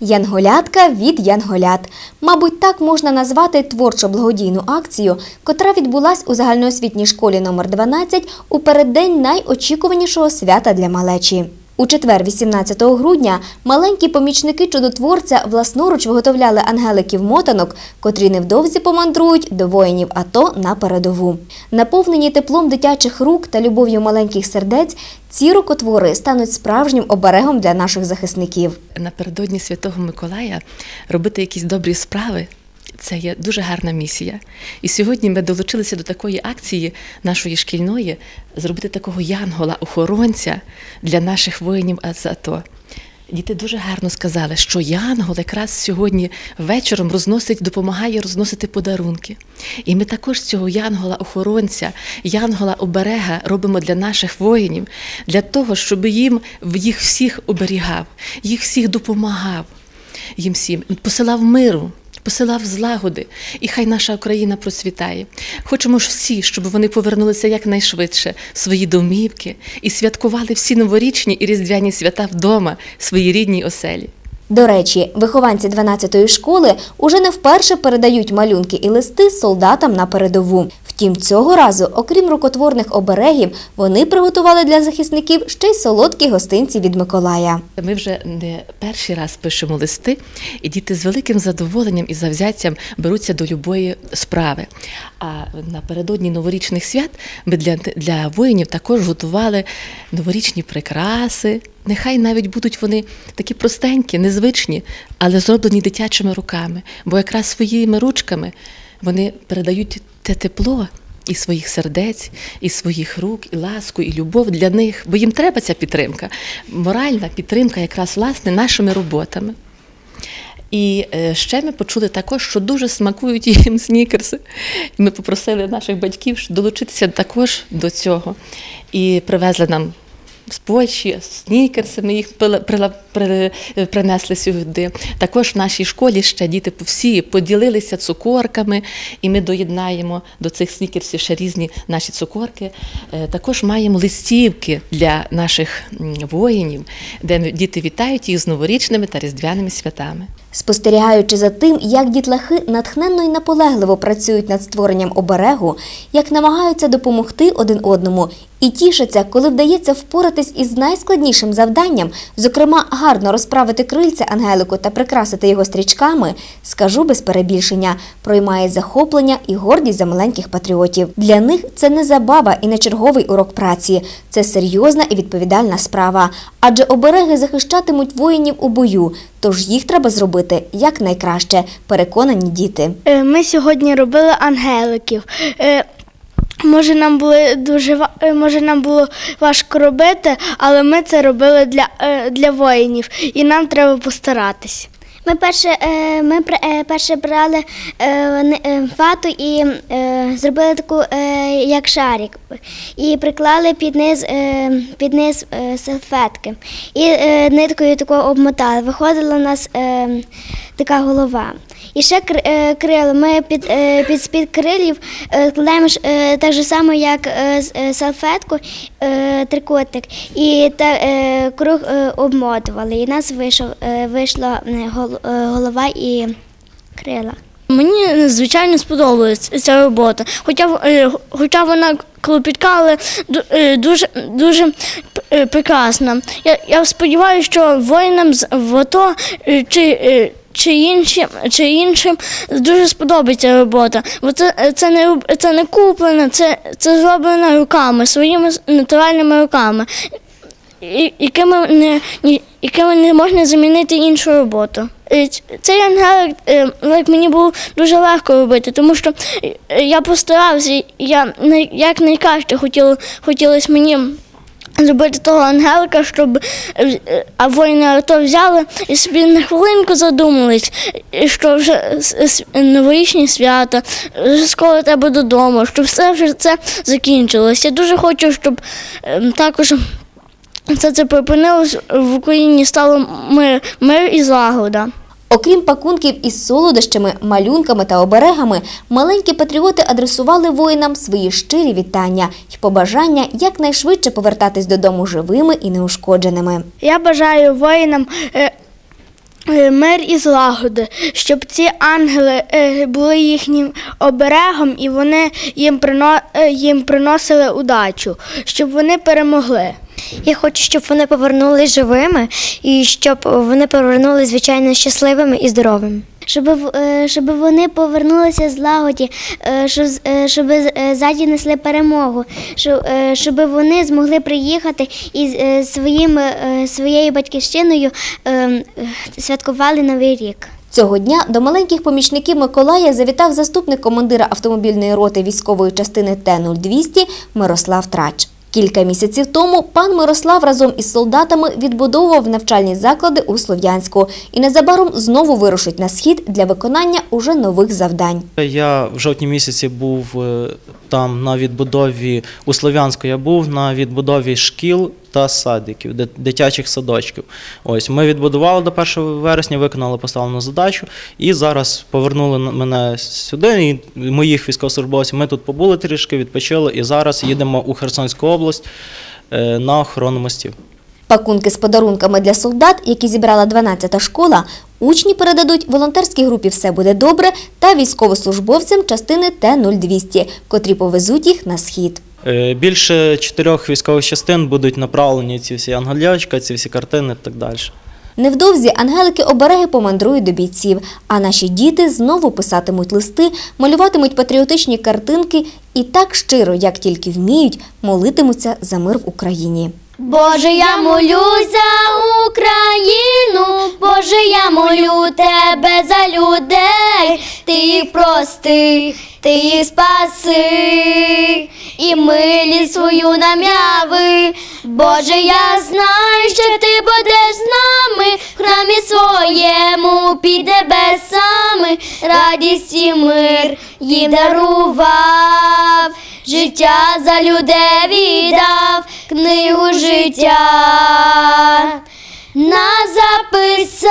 Янголятка від Янголят. Мабуть, так можна назвати творчо-благодійну акцію, котра відбулась у загальноосвітній школі номер 12 у переддень найочікуванішого свята для малечі. У четвер, 18 грудня, маленькі помічники чудотворця власноруч виготовляли ангеликів-мотанок, котрі невдовзі помандрують до воїнів АТО на передову. Наповнені теплом дитячих рук та любов'ю маленьких сердець, ці рукотвори стануть справжнім оберегом для наших захисників. напередодні Святого Миколая робити якісь добрі справи. Це є дуже гарна місія. І сьогодні ми долучилися до такої акції нашої шкільної зробити такого янгола-охоронця для наших воїнів з АТО. Діти дуже гарно сказали, що Янгол якраз сьогодні вечором розносить, допомагає розносити подарунки. І ми також цього янгола-охоронця, янгола-оберега робимо для наших воїнів, для того, щоб їм їх всіх оберігав, їх всіх допомагав, їм всім посилав миру. Посилав злагоди, і хай наша Україна процвітає. Хочемо ж всі, щоб вони повернулися якнайшвидше в свої домівки і святкували всі новорічні і різдвяні свята вдома, в своїй рідній оселі. До речі, вихованці 12-ї школи уже не вперше передають малюнки і листи солдатам на передову. Втім, цього разу, окрім рукотворних оберегів, вони приготували для захисників ще й солодкі гостинці від Миколая. Ми вже не перший раз пишемо листи, і діти з великим задоволенням і завзяттям беруться до любої справи. А напередодні новорічних свят ми для, для воїнів також готували новорічні прикраси. Нехай навіть будуть вони такі простенькі, незвичні, але зроблені дитячими руками, бо якраз своїми ручками вони передають те тепло і своїх сердець, і своїх рук, і ласку, і любов для них, бо їм треба ця підтримка, моральна підтримка, якраз власне нашими роботами. І е, ще ми почули також, що дуже смакують їм снікерси. Ми попросили наших батьків долучитися також до цього. І привезли нам з снікерси, їх при- принесли сюди. Також в нашій школі ще діти всі поділилися цукорками, і ми доєднаємо до цих снікерсів ще різні наші цукорки. Е, Також маємо листівки для наших воїнів, де діти вітають їх з новорічними та різдвяними святами. Спостерігаючи за тим, як дітлахи натхненно і наполегливо працюють над створенням оберегу, як намагаються допомогти один одному і тішаться, коли вдається впоратись із найскладнішим завданням, зокрема гарно розправити крильця Ангелику та прикрасити його стрічками, скажу без перебільшення, проймає захоплення і гордість за маленьких патріотів. Для них це не забава і не черговий урок праці, це серйозна і відповідальна справа. Адже обереги захищатимуть воїнів у бою, тож їх треба зробити якнайкраще, переконані діти. Е, Ми сьогодні робили ангеликів. Е, Може, нам було дуже е, може, нам було важко робити, але ми це робили для, для воїнів, і нам треба постаратись. Ми перше, е, ми е, перше брали е, вату і зробили таку як шарик, і приклали під низ, під низ салфетки. І ниткою такою обмотали. Виходила у нас така голова. І ще кр- е. Ми під, під з-під крилів е, так же само, як салфетку, е, і та, круг обмотували. І нас вийшов, вийшла гол- е, голова і крила. Мені звичайно сподобалась ця робота. Хоча, е, хоча вона клопітка, але е, дуже, дуже е, прекрасна. Я, я сподіваюся, що воїнам з АТО е, чи, е, чи, іншим, чи іншим дуже сподобається робота. Бо це, е, це, не, це не куплено, це, це зроблено руками, своїми натуральними руками, якими не, якими не можна замінити іншу роботу. Е, Цей ангелик е, мені було дуже легко робити, тому що е, я постарався, я як найкраще хотіло, хотілося мені. Зробити того ангелика, щоб а воїни АТО взяли і собі на хвилинку задумались, що вже новорічні свята, вже скоро треба додому, щоб все вже це закінчилось. Я дуже хочу, щоб е, також це це припинилось в Україні стало мир, мир і злагода. Окрім пакунків із солодощами, малюнками та оберегами, маленькі патріоти адресували воїнам свої щирі вітання й побажання якнайшвидше повертатись додому живими і неушкодженими. Я бажаю воїнам е, е, мир і злагоди, щоб ці ангели е, були їхнім оберегом і вони їм приносили удачу, щоб вони перемогли. Я хочу, щоб вони повернулись живими і щоб вони повернулись звичайно щасливими і здоровими. Щоб, е, щоб вони повернулися з лагоді, е, щоб, е, щоб е, ззаді несли перемогу, щоб, щоб вони змогли приїхати і своїм, своєю батьківщиною святкували Новий рік. Цього дня до маленьких помічників Миколая завітав заступник командира автомобільної роти військової частини Т-0200 Мирослав Трач. Кілька місяців тому пан Мирослав разом із солдатами відбудовував навчальні заклади у Слов'янську і незабаром знову вирушить на схід для виконання уже нових завдань. Я в жовтні місяці був е, там на відбудові у Слов'янську. Я був на відбудові шкіл та садиків, дит- дитячих садочків. Ось ми відбудували до 1 вересня, виконали поставлену задачу, і зараз повернули мене сюди. І моїх військовослужбовців. Ми тут побули трішки, відпочили, і зараз їдемо у Херсонську область е, на охорону мостів. Пакунки з подарунками для солдат, які зібрала 12-та школа, учні передадуть волонтерській групі «Все буде добре» та військовослужбовцям частини Т-0200, котрі повезуть їх на схід. Е, Більше чотирьох військових частин будуть направлені ці всі ангелячка, ці всі картини і так далі. Невдовзі ангелики-обереги помандрують до бійців, а наші діти знову писатимуть листи, малюватимуть патріотичні картинки і так щиро, як тільки вміють, молитимуться за мир в Україні. Боже, я молюсь за Україну, Боже, я молю тебе за людей, ти їх прости, ти їх спаси, і милість свою нам'яви. Боже, я знаю, що ти будеш з нами. В храмі своєму під небесами, радість і мир їм дарував, життя за людей віддав, книгу життя на записав.